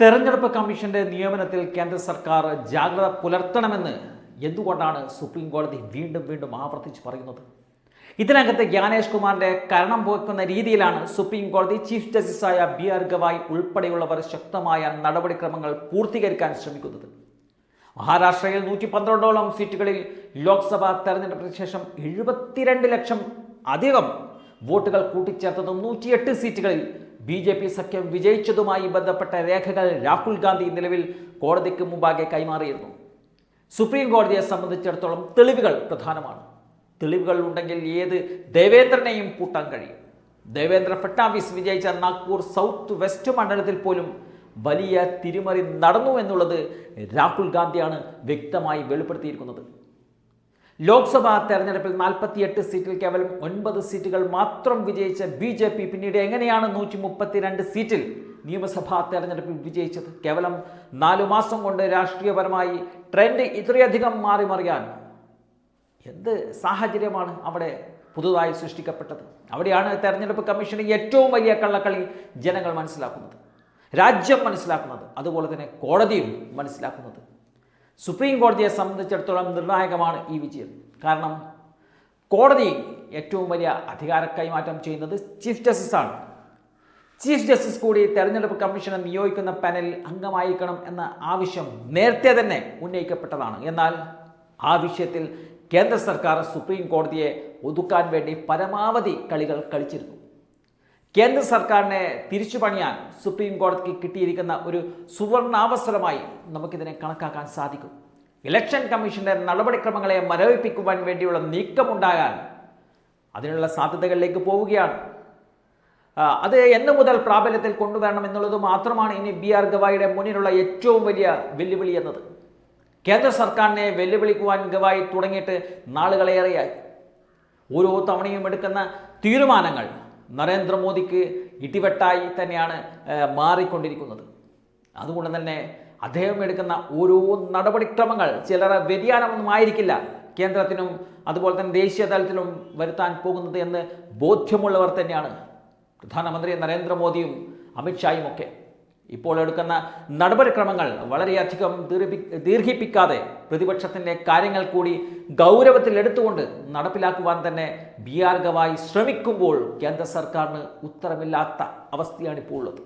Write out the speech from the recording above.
തെരഞ്ഞെടുപ്പ് കമ്മീഷന്റെ നിയമനത്തിൽ കേന്ദ്ര സർക്കാർ ജാഗ്രത പുലർത്തണമെന്ന് എന്തുകൊണ്ടാണ് സുപ്രീം കോടതി വീണ്ടും വീണ്ടും ആവർത്തിച്ച് പറയുന്നത്? ഇതിനകത്ത് ജ്ഞാനേഷ് കുമാറിന്റെ കരണം പോക്കുന്ന രീതിയിലാണ് സുപ്രീം കോടതി ചീഫ് ജസ്റ്റിസായ ബി ആർ ഗവായ് ഉൾപ്പെടെയുള്ളവർ ശക്തമായ നടപടിക്രമങ്ങൾ പൂർത്തീകരിക്കാൻ ശ്രമിക്കുന്നത്. മഹാരാഷ്ട്രയിൽ നൂറ്റി പന്ത്രണ്ടോളം സീറ്റുകളിൽ ലോക്സഭാ തെരഞ്ഞെടുപ്പിന് ശേഷം എഴുപത്തിരണ്ട് ലക്ഷം അധികം വോട്ടുകൾ കൂട്ടിച്ചേർത്തതും നൂറ്റിയെട്ട് സീറ്റുകളിൽ ബി ജെ പി സഖ്യം വിജയിച്ചതുമായി ബന്ധപ്പെട്ട രേഖകൾ രാഹുൽ ഗാന്ധി നിലവിൽ കോടതിക്ക് മുമ്പാകെ കൈമാറിയിരുന്നു. സുപ്രീം കോടതിയെ സംബന്ധിച്ചിടത്തോളം തെളിവുകൾ പ്രധാനമാണ്. തെളിവുകൾ ഉണ്ടെങ്കിൽ ഏത് ദേവേന്ദ്രനെയും പൂട്ടാൻ കഴിയും. ദേവേന്ദ്ര ഫട്നാവിസ് വിജയിച്ച നാഗ്പൂർ സൗത്ത് വെസ്റ്റ് മണ്ഡലത്തിൽ പോലും വലിയ തിരിമറി നടന്നു എന്നുള്ളത് രാഹുൽ ഗാന്ധിയാണ് വ്യക്തമായി വെളിപ്പെടുത്തിയിരിക്കുന്നത്. ലോക്സഭാ തെരഞ്ഞെടുപ്പിൽ നാൽപ്പത്തിയെട്ട് സീറ്റിൽ കേവലം ഒൻപത് സീറ്റുകൾ മാത്രം വിജയിച്ച ബി ജെ പി പിന്നീട് എങ്ങനെയാണ് നൂറ്റി മുപ്പത്തിരണ്ട് സീറ്റിൽ നിയമസഭാ തെരഞ്ഞെടുപ്പിൽ വിജയിച്ചത്? കേവലം നാലു മാസം കൊണ്ട് രാഷ്ട്രീയപരമായി ട്രെൻഡ് ഇത്രയധികം മാറി മറിയാൻ എന്ത് സാഹചര്യമാണ് അവിടെ പുതുതായി സൃഷ്ടിക്കപ്പെട്ടത്? അവിടെയാണ് തെരഞ്ഞെടുപ്പ് കമ്മീഷന് ഏറ്റവും വലിയ കള്ളക്കളി ജനങ്ങൾ മനസ്സിലാക്കുന്നത് രാജ്യം മനസ്സിലാക്കുന്നത് അതുപോലെ തന്നെ കോടതിയും മനസ്സിലാക്കുന്നത്. സുപ്രീം കോടതിയെ സംബന്ധിച്ചിടത്തോളം നിർണായകമാണ് ഈ വിജയം. കാരണം കോടതി ഏറ്റവും വലിയ അധികാര കൈമാറ്റം ചെയ്യുന്നത് ചീഫ് ജസ്റ്റിസാണ്. ചീഫ് ജസ്റ്റിസ് കൂടി തെരഞ്ഞെടുപ്പ് കമ്മീഷനെ നിയോഗിക്കുന്ന പാനലിൽ അംഗമായിരിക്കണം എന്ന ആവശ്യം നേരത്തെ തന്നെ ഉന്നയിക്കപ്പെട്ടതാണ്. എന്നാൽ ആ വിഷയത്തിൽ കേന്ദ്ര സർക്കാർ സുപ്രീം കോടതിയെ ഒതുക്കാൻ വേണ്ടി പരമാവധി കളികൾ കളിച്ചിരുന്നു. കേന്ദ്ര സർക്കാരിനെ തിരിച്ചു പണിയാൻ സുപ്രീം കോടതിക്ക് കിട്ടിയിരിക്കുന്ന ഒരു സുവർണാവസരമായി നമുക്കിതിനെ കണക്കാക്കാൻ സാധിക്കും. ഇലക്ഷൻ കമ്മീഷന്റെ നടപടിക്രമങ്ങളെ മരവിപ്പിക്കുവാൻ വേണ്ടിയുള്ള നീക്കമുണ്ടാകാൻ അതിനുള്ള സാധ്യതകളിലേക്ക് പോവുകയാണ്. അത് എന്ന് മുതൽ പ്രാബല്യത്തിൽ കൊണ്ടുവരണം എന്നുള്ളത് മാത്രമാണ് ഇനി ബി ആർ ഗവായിയുടെ മുന്നിലുള്ള ഏറ്റവും വലിയ വെല്ലുവിളി എന്നത്. കേന്ദ്ര സർക്കാരിനെ വെല്ലുവിളിക്കുവാൻ ഗവായി തുടങ്ങിയിട്ട് നാളുകളേറെയായി. ഓരോ തവണയും എടുക്കുന്ന തീരുമാനങ്ങൾ നരേന്ദ്രമോദിക്ക് ഇടിവെട്ടായി തന്നെയാണ് മാറിക്കൊണ്ടിരിക്കുന്നത്. അതുകൊണ്ട് തന്നെ അദ്ദേഹം എടുക്കുന്ന ഓരോ നടപടിക്രമങ്ങൾ ചിലരെ വ്യതിയാനമൊന്നും ആയിരിക്കില്ല. കേന്ദ്രത്തിനും അതുപോലെ തന്നെ ദേശീയ തലത്തിലും വരുത്താൻ പോകുന്നത് എന്ന് ബോധ്യമുള്ളവർ തന്നെയാണ്. പ്രധാനമന്ത്രി നരേന്ദ്രമോദിയും അമിത്ഷായും ഒക്കെ. ഇപ്പോൾ എടുക്കുന്ന നടപടിക്രമങ്ങൾ വളരെയധികം ദീർഘി ദീർഘിപ്പിക്കാതെ പ്രതിപക്ഷത്തിന്റെ കാര്യങ്ങൾ കൂടി ഗൗരവത്തിൽ എടുത്തുകൊണ്ട് നടപ്പിലാക്കുവാൻ തന്നെ ബി ആർ ഗവായി ശ്രമിക്കുമ്പോൾ കേന്ദ്ര സർക്കാരിന് ഉത്തരമില്ലാത്ത അവസ്ഥയാണ് ഇപ്പോൾ ഉള്ളത്.